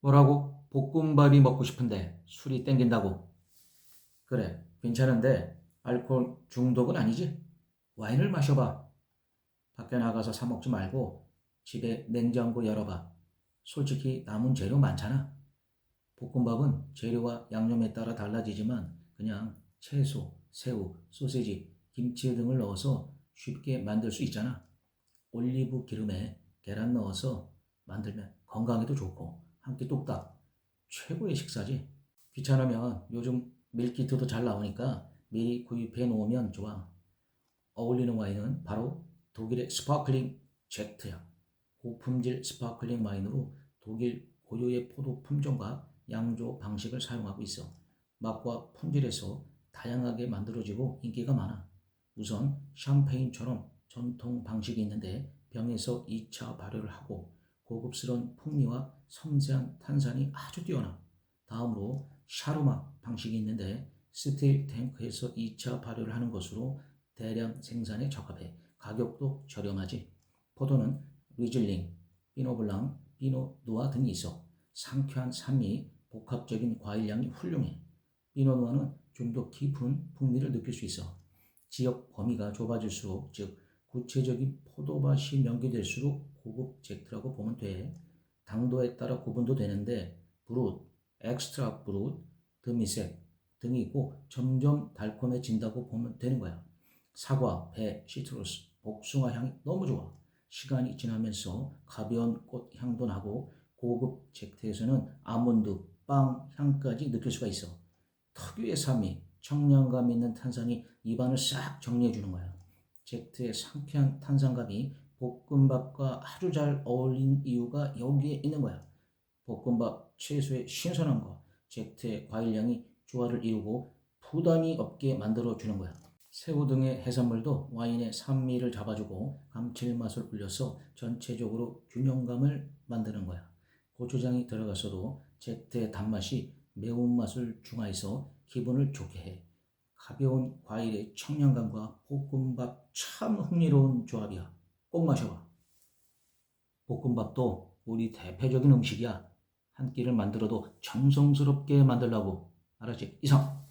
뭐라고? 볶음밥이 먹고 싶은데 술이 땡긴다고. 그래, 괜찮은데 알코올 중독은 아니지? 와인을 마셔봐. 밖에 나가서 사 먹지 말고 집에 냉장고 열어봐. 솔직히 남은 재료 많잖아. 볶음밥은 재료와 양념에 따라 달라지지만 그냥 채소, 새우, 소세지, 김치 등을 넣어서 쉽게 만들 수 있잖아. 올리브 기름에 계란 넣어서 만들면 건강에도 좋고 한 끼 뚝딱 최고의 식사지. 귀찮으면 요즘 밀키트도 잘 나오니까 미리 구입해 놓으면 좋아. 어울리는 와인은 바로 독일의 스파클링 제트야. 고품질 스파클링 와인으로 독일 고유의 포도 품종과 양조 방식을 사용하고 있어. 맛과 품질에서 다양하게 만들어지고 인기가 많아. 우선 샴페인처럼 전통 방식이 있는데 병에서 2차 발효를 하고 고급스러운 풍미와 섬세한 탄산이 아주 뛰어나. 다음으로 샤르마 방식이 있는데 스틸 탱크에서 2차 발효를 하는 것으로 대량 생산에 적합해 가격도 저렴하지. 포도는 리즐링, 피노블랑, 피노 누아 등이 있어 상쾌한 산미, 복합적인 과일량이 훌륭해. 피노 누아는 좀 더 깊은 풍미를 느낄 수 있어. 지역 범위가 좁아질수록 즉 구체적인 포도밭이 명기될수록 고급 젝트라고 보면 돼. 당도에 따라 구분도 되는데 브룻, 엑스트라 브룻, 드미색 등이 있고 점점 달콤해진다고 보면 되는 거야. 사과, 배, 시트러스, 복숭아 향이 너무 좋아. 시간이 지나면서 가벼운 꽃 향도 나고 고급 젝트에서는 아몬드, 빵 향까지 느낄 수가 있어. 특유의 산미, 청량감 있는 탄산이 입안을 싹 정리해 주는 거야. 젝트의 상쾌한 탄산감이 볶음밥과 아주 잘 어울린 이유가 여기에 있는 거야. 볶음밥 채소의 신선함과 젝트의 과일량이 조화를 이루고 부담이 없게 만들어 주는 거야. 새우 등의 해산물도 와인의 산미를 잡아주고 감칠맛을 올려서 전체적으로 균형감을 만드는 거야. 고추장이 들어갔어도 젝트의 단맛이 매운맛을 중화해서 기분을 좋게 해. 가벼운 과일의 청량감과 볶음밥 참 흥미로운 조합이야. 꼭 마셔봐. 볶음밥도 우리 대표적인 음식이야. 한 끼를 만들어도 정성스럽게 만들라고. 알았지? 이상.